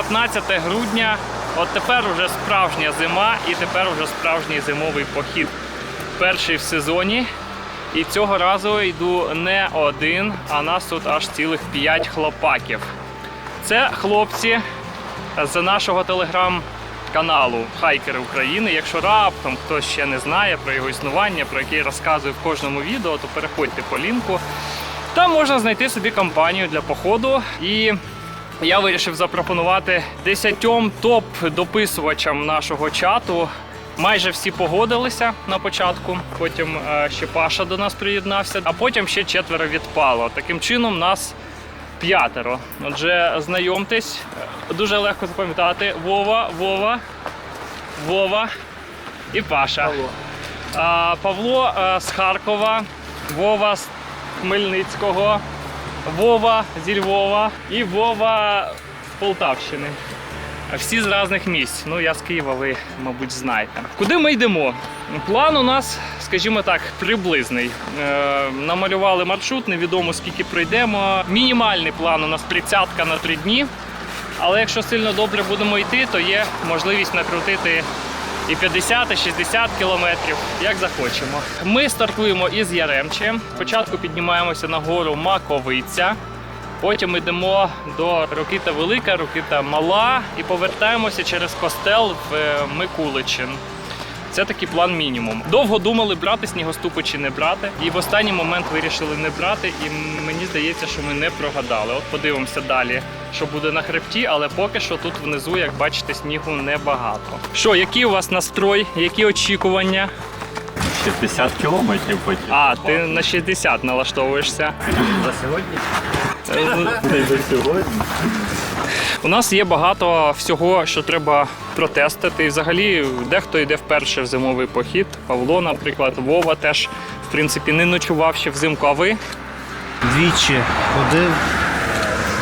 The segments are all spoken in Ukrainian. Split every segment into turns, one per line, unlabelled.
Всім привіт! 15 грудня. От тепер уже справжня зима і тепер уже справжній зимовий похід. Перший в сезоні. І цього разу йду не один, а нас тут аж цілих 5 хлопаків. Це хлопці з нашого телеграм-каналу Хайкери України. Якщо раптом хтось ще не знає про його існування, про яке я розказую в кожному відео, то переходьте по лінку. Там можна знайти собі компанію для походу. І я вирішив запропонувати 10 топ-дописувачам нашого чату. Майже всі погодилися на початку. Потім е, ще Паша до нас приєднався, а потім ще четверо відпало. Таким чином нас п'ятеро. Отже, знайомтесь, дуже легко запам'ятати. Вова, Вова, Вова і Паша. А, Павло е, з Харкова, Вова з Хмельницького, Вова зі Львова і Вова з Полтавщини. Всі з різних місць. Ну, я з Києва, ви, мабуть, знаєте. Куди ми йдемо? План у нас, скажімо так, приблизний. Е, намалювали маршрут, невідомо скільки пройдемо. Мінімальний план у нас тридцятка на три дні. Але якщо сильно добре будемо йти, то є можливість накрутити і 50, і 60 кілометрів, як захочемо. Ми стартуємо із Яремчі. Спочатку піднімаємося на гору Маковиця. Потім йдемо до Рокита Велика, Рокита Мала і повертаємося через костел в е, Микуличин. Це такий план мінімум. Довго думали, брати снігоступи чи не брати. І в останній момент вирішили не брати. І мені здається, що ми не прогадали. От подивимося далі, що буде на хребті, але поки що тут внизу, як бачите, снігу небагато. Що, який у вас настрой, які очікування?
60 кілометрів потім.
А, ти на 60 налаштовуєшся.
За сьогодні?
Е,
за сьогодні.
У нас є багато всього, що треба протестити. І взагалі дехто йде вперше в зимовий похід. Павло, наприклад, Вова теж в принципі не ночував ще взимку. А ви?
Двічі ходив.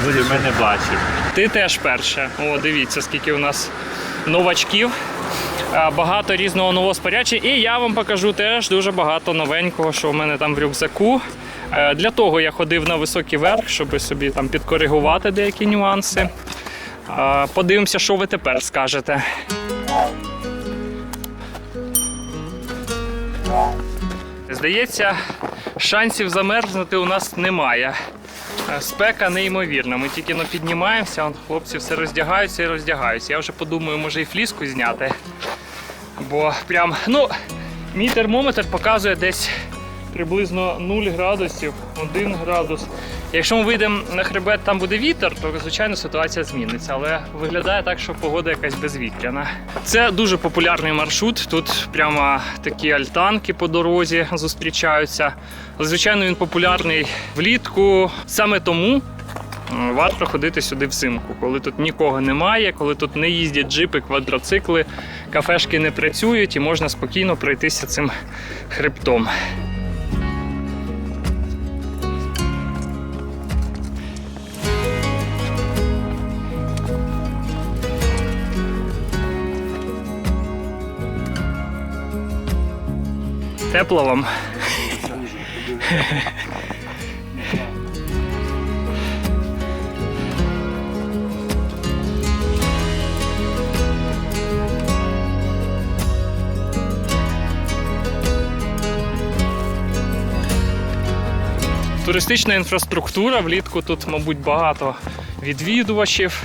Ти мене бачив.
Ти теж перше. О, дивіться, скільки у нас новачків. Багато різного нового спорядження. І я вам покажу теж дуже багато новенького, що у мене там в рюкзаку. Е, Для того я ходив на високий верх, щоб собі там підкоригувати деякі нюанси. Подивимося, що ви тепер скажете. Здається, шансів замерзнути у нас немає. Е, Спека неймовірна. Ми тільки но піднімаємося, он хлопці все роздягаються і роздягаються. Я вже подумаю, може і фліску зняти. Бо прям, ну, мій термометр показує десь приблизно 0 градусів, 1 градус. Якщо ми вийдемо на хребет, там буде вітер, то звичайно ситуація зміниться. Але виглядає так, що погода якась безвітряна. Це дуже популярний маршрут. Тут прямо такі альтанки по дорозі зустрічаються. Звичайно, він популярний влітку. Саме тому варто ходити сюди взимку, коли тут нікого немає, коли тут не їздять джипи, квадроцикли, кафешки не працюють і можна спокійно пройтися цим хребтом. Тепло вам. Туристична інфраструктура. Влітку тут, мабуть, багато відвідувачів.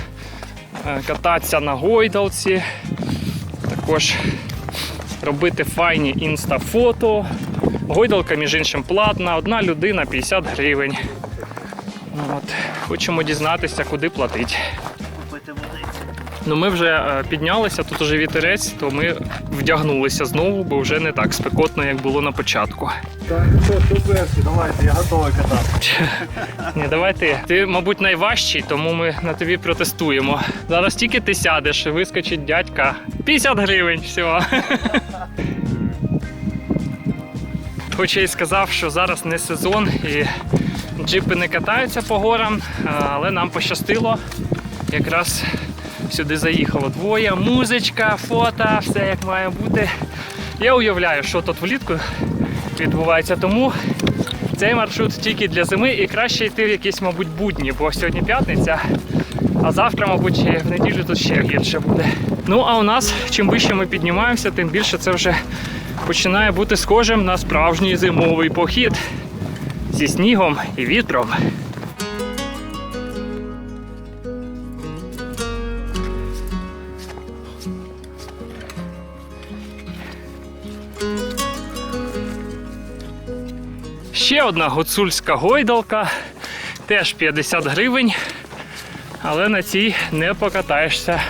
Е, Кататися на гойдалці. Також робити файні інстафото. Гойдалка, між іншим, платна, одна людина 50 гривень. От. Хочемо дізнатися, куди платить.
Купити водиці.
Ну, ми вже е, піднялися, тут уже вітерець, то ми вдягнулися знову, бо вже не так спекотно, як було на початку.
Так, що, що перші? Давайте, я готовий катати.
Ні, давай ти. Ти, мабуть, найважчий, тому ми на тобі протестуємо. Зараз тільки ти сядеш, і вискочить дядька. 50 гривень, все. Хоча й сказав, що зараз не сезон і джипи не катаються по горам, але нам пощастило. Якраз сюди заїхало двоє. Музичка, фото, все як має бути. Я уявляю, що тут влітку відбувається, тому Цей маршрут тільки для зими і краще йти в якісь, мабуть, будні, бо сьогодні п'ятниця, а завтра, мабуть, і в неділю тут ще гірше буде. Ну а у нас, чим вище ми піднімаємося, тим більше це вже починає бути схожим на справжній зимовий похід зі снігом і вітром. Ще одна гуцульська гойдалка, теж 50 гривень, але на цій не покатаєшся,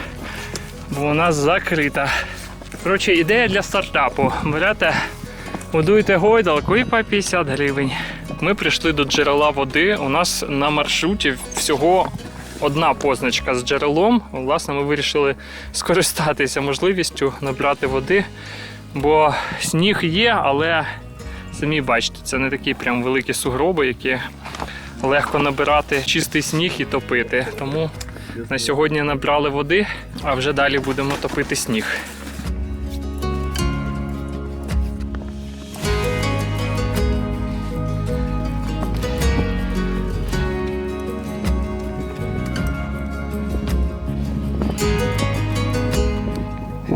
бо вона закрита. Коротше, ідея для стартапу. Берете, будуєте гойдалку і по 50 гривень. Ми прийшли до джерела води. У нас на маршруті всього одна позначка з джерелом. Власне, ми вирішили скористатися можливістю набрати води, бо сніг є, але самі бачите, це не такі прям великі сугроби, які легко набирати чистий сніг і топити. Тому на сьогодні набрали води, а вже далі будемо топити сніг.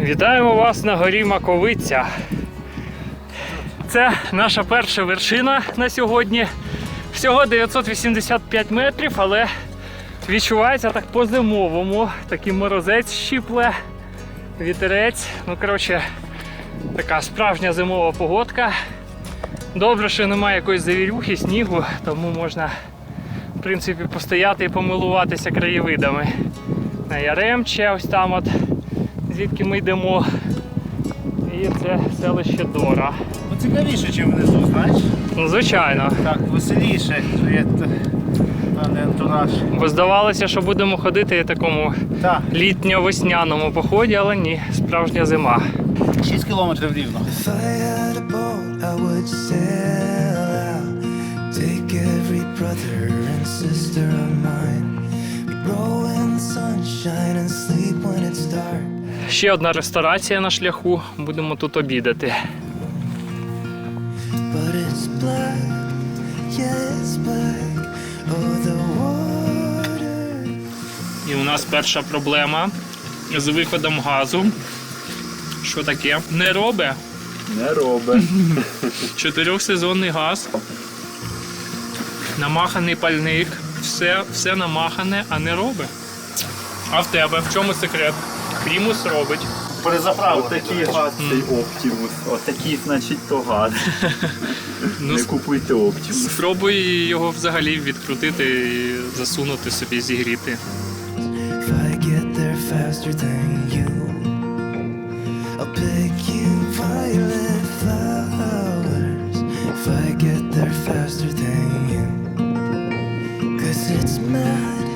Вітаємо вас на горі Маковиця. Це наша перша вершина на сьогодні. Всього 985 метрів, але відчувається так по-зимовому. Такий морозець щіпле, вітерець. Ну, коротше, така справжня зимова погодка. Добре, що немає якоїсь завірюхи, снігу, тому можна в принципі постояти і помилуватися краєвидами. На Яремче, ось там от, звідки ми йдемо. І це селище Дора.
Ну цікавіше, ніж внизу, знаєш?
Ну, звичайно.
Так, веселіше, є певний антураж.
Бо здавалося, що будемо ходити в такому
Так,
літньо-весняному поході, але ні, справжня зима.
6 кілометрів рівно.
Sister of mine. We'd roll in the sunshine and sleep when it's dark.
Ще одна ресторація на шляху. Будемо тут обідати.
Oh.
І у нас перша проблема з виходом газу. Що таке? Не робе.
Не робить.
Чотирьохсезонний газ. Намаханий пальник. Все, все намахане, а не робе. А в тебе в чому секрет? Примус робить.
Перезаправити.
Отакий газ цей Оптимус. Отакий, значить, то газ.
Ну,
Не купуйте Оптимус.
Спробуй його взагалі відкрутити і засунути собі, зігріти.
If I get there faster than you, I'll pick you violet flowers. If I get there faster than you, cause it's mad,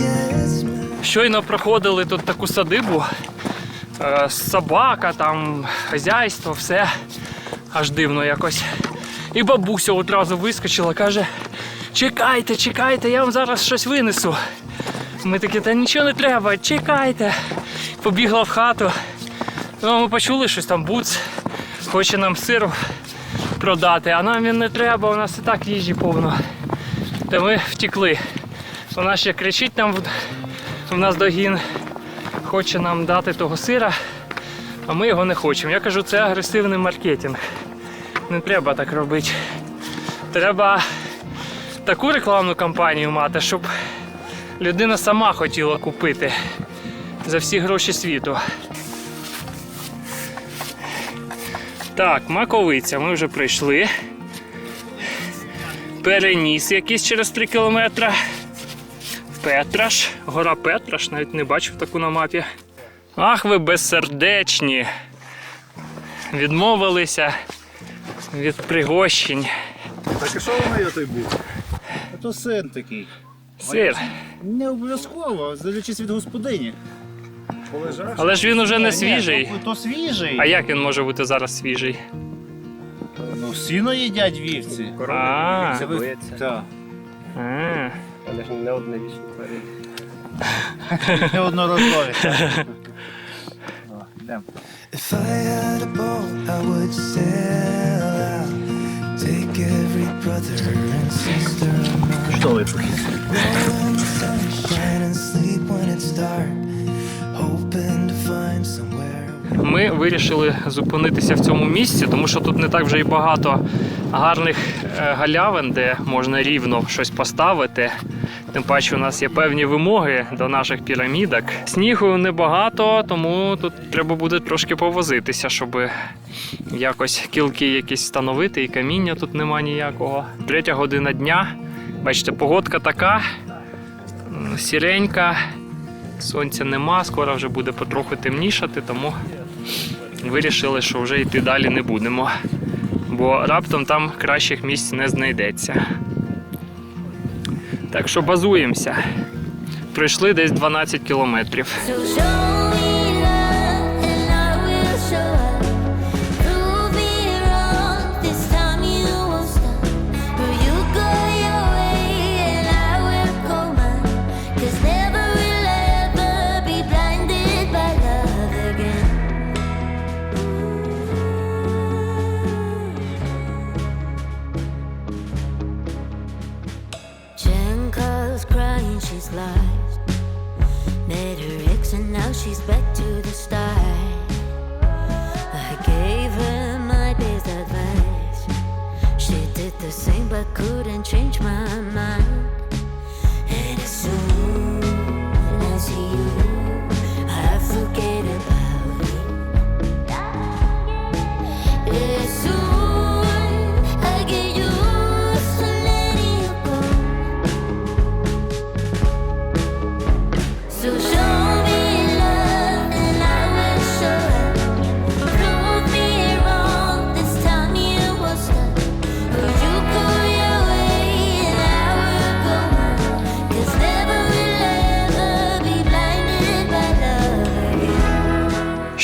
yeah, it's mad.
Щойно проходили тут таку садибу. Е, Собака, там, хазяйство, все аж дивно якось. І бабуся одразу вискочила, каже: чекайте, чекайте, я вам зараз щось винесу. Ми такі, та нічого не треба, чекайте. Побігла в хату. Ну, ми почули щось там буц, хоче нам сиру продати, а нам він не треба, у нас і так їжі повно. Та ми втекли. Вона ще кричить нам в нас догін, хоче нам дати того сира, а ми його не хочемо. Я кажу, це агресивний маркетинг. Не треба так робити. Треба таку рекламну кампанію мати, щоб людина сама хотіла купити за всі гроші світу. Так, маковиця, ми вже прийшли. Переніс якийсь через 3 кілометри. Петраш, гора Петраш, навіть не бачив таку на мапі. Ах, ви безсердечні. Відмовилися від пригощень.
Так і що воно є той був? А то син такий.
Сир.
Не обов'язково, залічись від господині. Полежаш.
Але ж він уже не
Ні,
свіжий.
То, то свіжий.
А як він може бути зараз свіжий?
Ну, сіно їдять вівці.
А,
Це ви... Так.
а.
Але ж не одне вічне тварин.
Неодноразові. так. О, Йдемо.
If I had a boat, I would sail out. Take every brother brother and sister of mine.
Чудовий похід.
Rolling the sunshine and sleep when it's dark. Hoping to find somewhere.
Ми вирішили зупинитися в цьому місці, тому що тут не так вже й багато гарних е, галявин, де можна рівно щось поставити. Тим паче у нас є певні вимоги до наших пірамідок. Снігу небагато, тому тут треба буде трошки повозитися, щоб якось кілки якісь встановити, і каміння тут нема ніякого. Третя година дня. Бачите, погодка така сіренька, сонця нема, скоро вже буде потроху темнішати, тому вирішили, що вже йти далі не будемо. Бо раптом там кращих місць не знайдеться. Так що базуємося. Пройшли десь 12 кілометрів.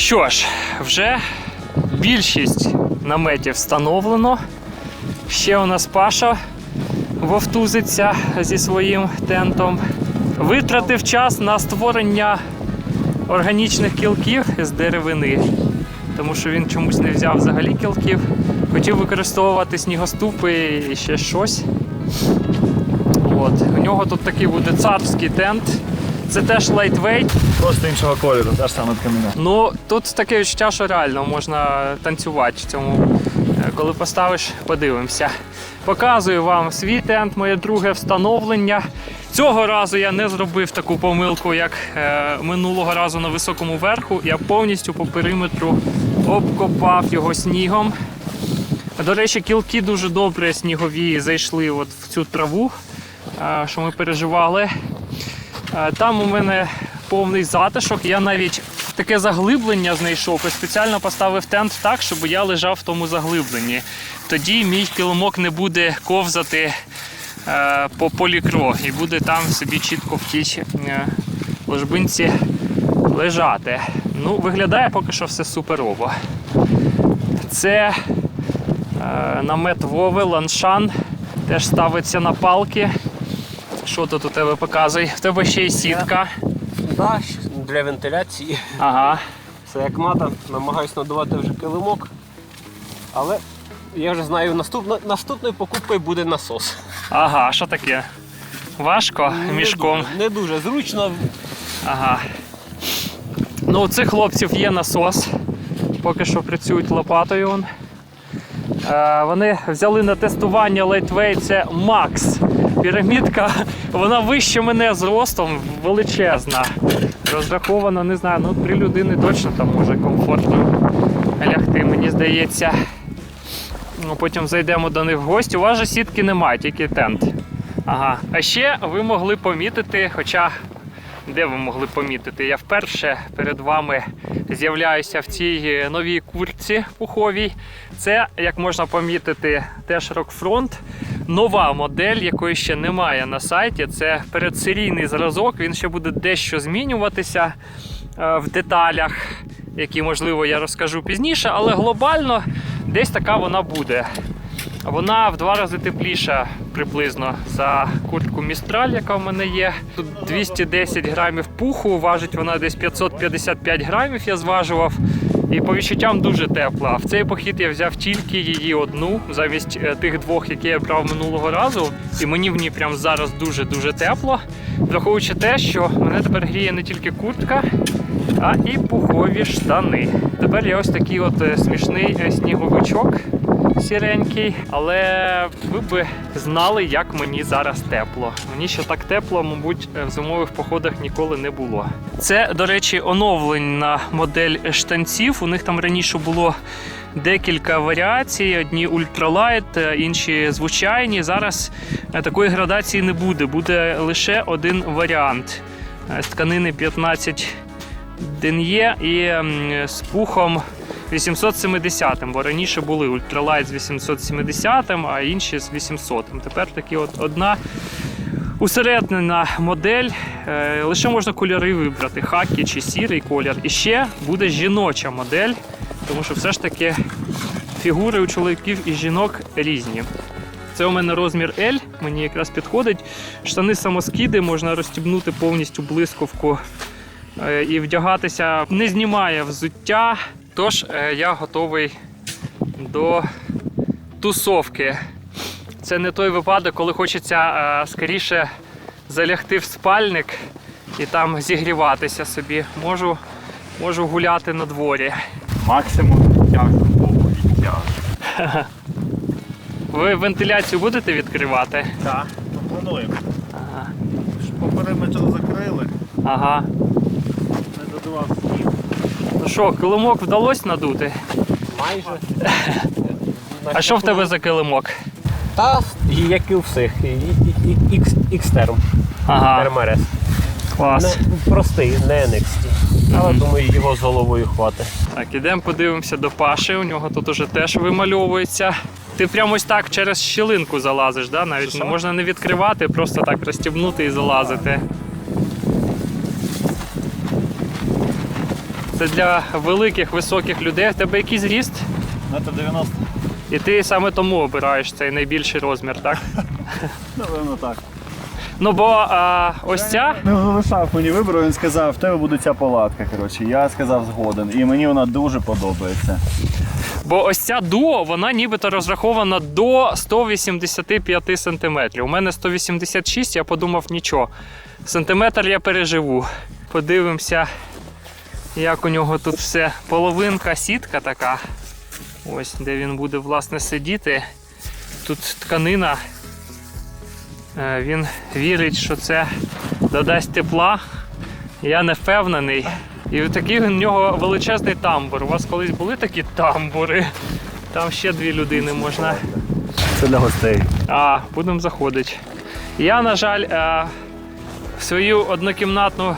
Що ж, вже більшість наметів встановлено. Ще у нас Паша вовтузиться зі своїм тентом. Витратив час на створення органічних кілків з деревини, тому що він чомусь не взяв взагалі кілків. Хотів використовувати снігоступи і ще щось. От. У нього тут такий буде царський тент. Це теж лайтвейт.
Просто іншого кольору, та ж сама тканина.
Ну, тут таке відчуття, що реально можна танцювати в цьому. Е, Коли поставиш, подивимося. Показую вам свій тент, моє друге встановлення. Цього разу я не зробив таку помилку, як е, минулого разу на високому верху. Я повністю по периметру обкопав його снігом. До речі, кілки дуже добре снігові зайшли от в цю траву, е, що ми переживали. Е, Там у мене повний затишок. Я навіть таке заглиблення знайшов і спеціально поставив тент так, щоб я лежав в тому заглибленні. Тоді мій килимок не буде ковзати е, по полікро і буде там собі чітко в тій е, ложбинці лежати. Ну, виглядає поки що все суперово. Це намет Вови, ланшан. Теж ставиться на палки. Що тут у тебе показує? В тебе ще й сітка.
Да, для вентиляції.
Ага.
Все як мата, намагаюсь надувати вже килимок. Але я вже знаю, наступно, наступною покупкою буде насос.
Ага, що таке? Важко мішком.
Не дуже, не дуже зручно.
Ага. Ну, у цих хлопців є насос. Поки що працюють лопатою. Е, вони взяли на тестування Lightweight, це Max. Пірамідка, вона вище мене зростом, величезна. Розрахована, не знаю, ну три людини точно там може комфортно лягти, мені здається. Ну, потім зайдемо до них в гості. У вас же сітки немає, тільки тент. Ага. А ще ви могли помітити, хоча де ви могли помітити? Я вперше перед вами з'являюся в цій е, новій куртці пуховій. Це, як можна помітити, теж Rockfront. Нова модель, якої ще немає на сайті. Це передсерійний зразок. Він ще буде дещо змінюватися е, в деталях, які, можливо, я розкажу пізніше, але глобально десь така вона буде. Вона в два рази тепліша приблизно за куртку Містраль, яка в мене є. Тут 210 грамів пуху, важить вона десь 555 грамів, я зважував. І по відчуттям дуже тепла. В цей похід я взяв тільки її одну, замість е, тих двох, які я брав минулого разу. І мені в ній прямо зараз дуже-дуже тепло. Враховуючи те, що мене тепер гріє не тільки куртка, а і пухові штани. Тепер я ось такий от е, смішний е, сніговичок сіренький, але ви би знали, як мені зараз тепло. Мені ще так тепло, мабуть, в зимових походах ніколи не було. Це, до речі, оновлена модель штанців. У них там раніше було декілька варіацій: одні ультралайт, інші звичайні. Зараз е, такої градації не буде, буде лише один варіант Е, з тканини 15 ден'є і з пухом 870, бо раніше були ультралайт з 870, а інші з 800. Тепер такі от одна усереднена модель. Е, Лише можна кольори вибрати: хакі чи сірий колір. І ще буде жіноча модель, тому що все ж таки фігури у чоловіків і жінок різні. Це у мене розмір L, мені якраз підходить. Штани самоскиди можна розстібнути повністю блискавку е, і вдягатися не знімає взуття. Тож е, я готовий до тусовки. Це не той випадок, коли хочеться е, скоріше залягти в спальник і там зігріватися собі. Можу, можу гуляти на дворі.
Максимум тяжу Богу.
Ви вентиляцію будете відкривати?
Так, ну, плануємо.
Ага.
По периметру закрили,
ага.
не додавав сніг.
Ну що, килимок вдалося надути?
Майже.
А що в тебе за килимок?
Та як і у всіх. І, і, і, і, Xterm,
Ага,
RMRS.
клас.
Не, простий, не NXT. Але думаю, його з головою хватить.
Так, ідемо подивимося до Паші. У нього тут уже теж вимальовується. Ти прямо ось так через щілинку залазиш, да? навіть
Що?
можна не відкривати, просто так розстібнути і залазити. Це для великих високих людей. В тебе який зріст?
Метр 90,
І ти саме тому обираєш цей найбільший розмір, так?
напевно так.
Ну бо а, ось ця.
Не залишав мені вибору, він сказав, в тебе буде ця палатка. Коротше. Я сказав згоден. І мені вона дуже подобається.
Бо ось ця дуо, вона нібито розрахована до 185 сантиметрів. У мене 186, я подумав, нічого. Сантиметр я переживу. Подивимося, як у нього тут все. Половинка сітка така. Ось, де він буде власне сидіти. Тут тканина. Е, Він вірить, що це додасть тепла. Я не впевнений. І такий у нього величезний тамбур. У вас колись були такі тамбури? Там ще дві людини можна.
Це для гостей.
А, будемо заходити. Я, на жаль, е, в свою однокімнатну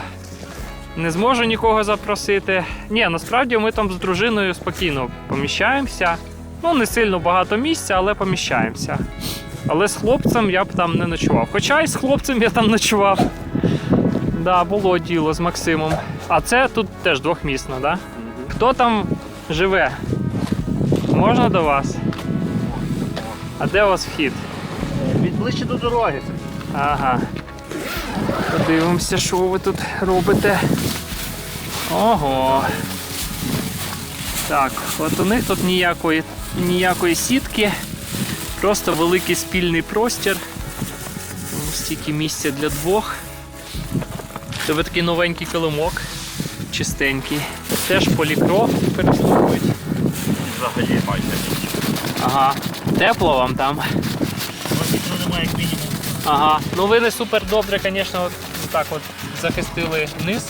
не зможу нікого запросити. Ні, насправді ми там з дружиною спокійно поміщаємося. Ну, не сильно багато місця, але поміщаємося. Але з хлопцем я б там не ночував. Хоча і з хлопцем я там ночував. Да, було діло з Максимом. А це тут теж двохмісна, да? Хто там живе? Можна до вас? А де у вас вхід?
Від ближче до дороги.
Ага. Подивимося, що ви тут робите. Ого. Так, от у них тут ніякої, ніякої сітки, просто великий спільний простір. Ось Стільки місця для двох. Тебе такий новенький килимок, чистенький. Теж полікров використовують.
Взагалі майже.
Ага. Тепло вам там.
Нічого немає як мінімум.
Ага. Ну ви не супер добре, звісно, от так от захистили низ.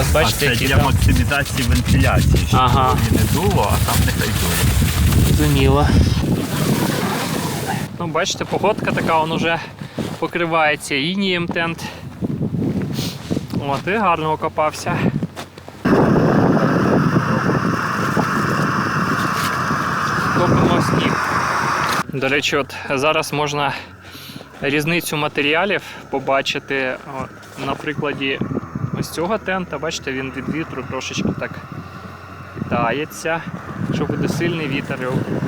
Ось
А це
які
для
там
максимізації вентиляції, щоб
Ага.
ага. не дуло, а там нехай дує.
зуміло. Ну, бачите, погодка така, он уже покривається інієм тент. От, і гарно окопався. Топимо сніг. До речі, от зараз можна різницю матеріалів побачити на прикладі ось цього тента. Бачите, він від вітру трошечки так хитається. Якщо буде сильний вітер,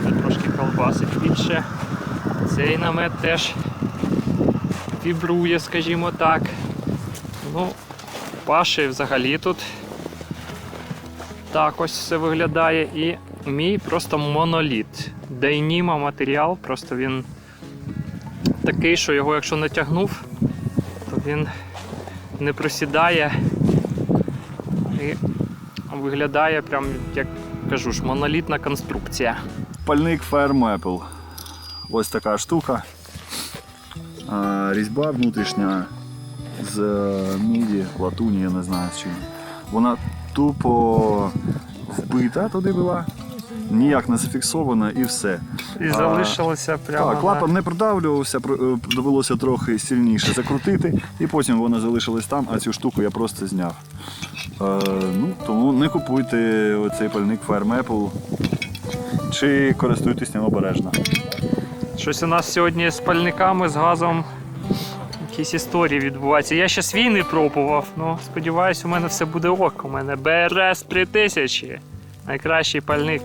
буде трошки колбасить більше. Цей намет теж вібрує, скажімо так. Ну, Паші взагалі тут Так ось все виглядає. І мій просто моноліт. Дейніма матеріал, просто він такий, що його якщо натягнув, то він не просідає і виглядає прям, як кажу ж, монолітна конструкція.
Пальник Fire Maple. Ось така штука. Різьба внутрішня з е, міді, латуні, я не знаю з чим. Вона тупо вбита туди була, ніяк не зафіксована і все.
І
А,
залишилося прямо.
Так,
на-
клапан не продавлювався, е, довелося трохи сильніше закрутити, і потім воно залишилось там, а цю штуку я просто зняв. Е, ну, тому не купуйте оцей пальник Fire Maple чи користуйтесь ним обережно.
Щось у нас сьогодні з пальниками, з газом. Якісь історії відбуваються. Я ще свій не пробував, ну сподіваюсь, у мене все буде ок. У мене БРС 3000. Найкращий пальник.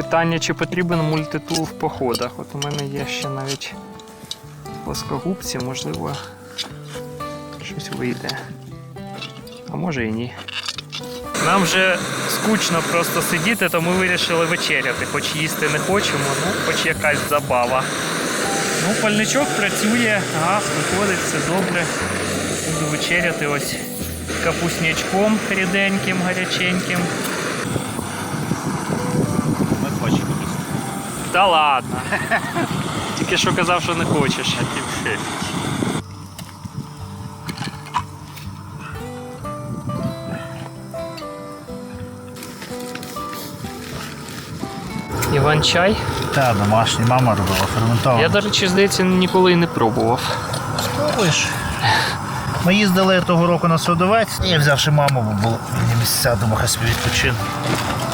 Питання, чи потрібен мультитул в походах. От у мене є ще навіть плоскогубці, можливо, щось вийде. А може і ні. Нам вже скучно просто сидіти, то ми вирішили вечеряти. Хоч їсти не хочемо, ну хоч якась забава. Ну, пальничок працює, газ виходить, все добре. Буду вечеряти ось капуснячком ріденьким, гаряченьким.
Ми хочемо.
Та ладно. Тільки що казав, що не хочеш. Іван чай.
Та, домашній, мама робила ферментований.
Я, до речі, здається, ніколи і не пробував.
Спробуєш. Ми їздили того року на Содовець, і я взявши маму, бо було місця, думаю, хай собі відпочину.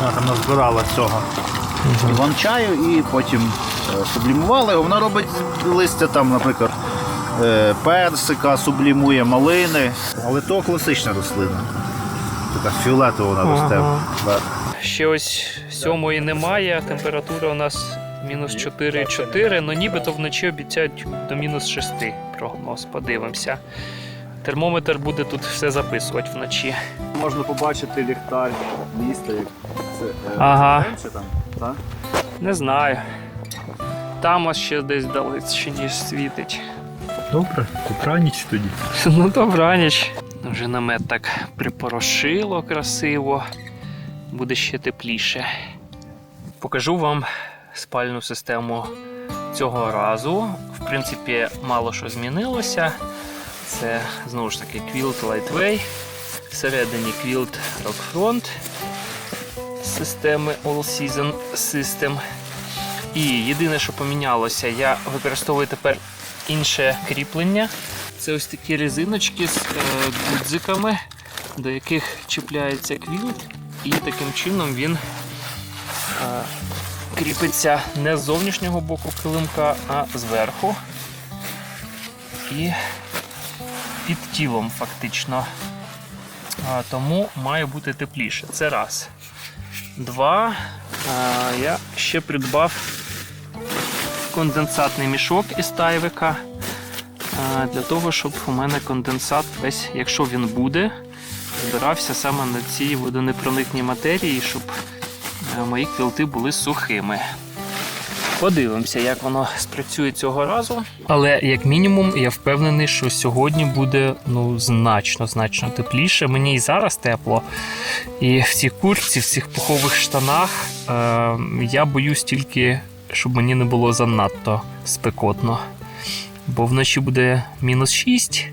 Вона там назбирала цього. Іван-чаю і потім е, сублімували. Вона робить листя там, наприклад, е, персика, сублімує малини. Але то класична рослина. Така фіолетова вона росте.
Ага. Ще ось сьомої немає, температура у нас мінус 4,4, але нібито вночі обіцяють до мінус 6 прогноз. Подивимося. Термометр буде тут все записувати вночі.
Можна побачити ліхтар міста, як це е,
Ага.
менше там, так?
Не знаю. Там ось ще десь далечині світить.
Добре, добраніч тоді.
Ну, добраніч. Вже намет так припорошило красиво. Буде ще тепліше. Покажу вам спальну систему цього разу. В принципі, мало що змінилося. Це знову ж таки Quilt Lightway. Всередині Quilt Rockfront системи All Season System. І єдине, що помінялося, я використовую тепер інше кріплення. Це ось такі резиночки з е, гудзиками, до яких чіпляється квілт, і таким чином він е, кріпиться не з зовнішнього боку килимка, а зверху. І під тілом фактично. Тому має бути тепліше. Це раз. Два. Я ще придбав конденсатний мішок із тайвика. Для того, щоб у мене конденсат весь, якщо він буде, збирався саме на цій водонепроникній матерії, щоб е, мої квілти були сухими. Подивимося, як воно спрацює цього разу. Але як мінімум, я впевнений, що сьогодні буде ну значно значно тепліше. Мені і зараз тепло. І в цій куртці, в цих пухових штанах е, я боюсь тільки, щоб мені не було занадто спекотно. Бо вночі буде мінус 6.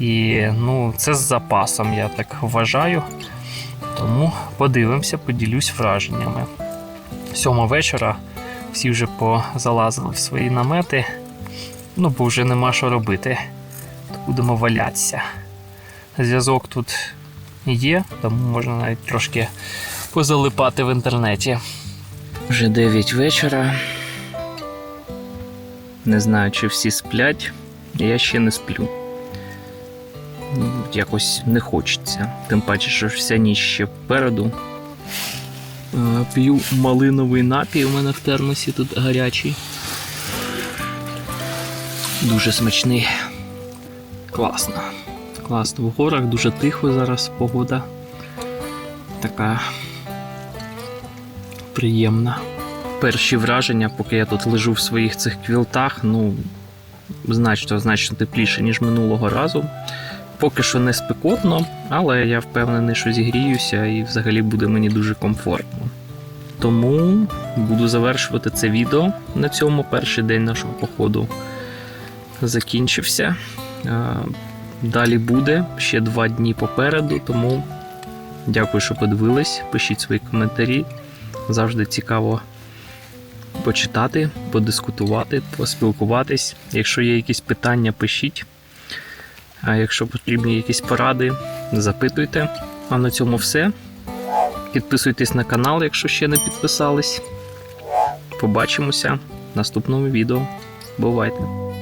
І ну, це з запасом, я так вважаю. Тому подивимося, поділюсь враженнями. Сьома вечора всі вже позалазили в свої намети. Ну, бо вже нема що робити. Будемо валятися. Зв'язок тут є, тому можна навіть трошки позалипати в інтернеті. Вже 9 вечора. Не знаю, чи всі сплять. Я ще не сплю. Якось не хочеться. Тим паче, що вся ніч ще попереду. Е, П'ю малиновий напій, у мене в термосі тут гарячий. Дуже смачний. Класно. Класно. В горах дуже тихо зараз погода. Така приємна. Перші враження, поки я тут лежу в своїх цих квілтах, ну значно значно тепліше, ніж минулого разу. Поки що не спекотно, але я впевнений, що зігріюся і взагалі буде мені дуже комфортно. Тому буду завершувати це відео на цьому перший день нашого походу закінчився. Далі буде ще два дні попереду, тому дякую, що подивились. Пишіть свої коментарі. Завжди цікаво почитати, подискутувати, поспілкуватись. Якщо є якісь питання, пишіть. А якщо потрібні якісь поради, запитуйте. А на цьому все. Підписуйтесь на канал, якщо ще не підписались. Побачимося в наступному відео. Бувайте!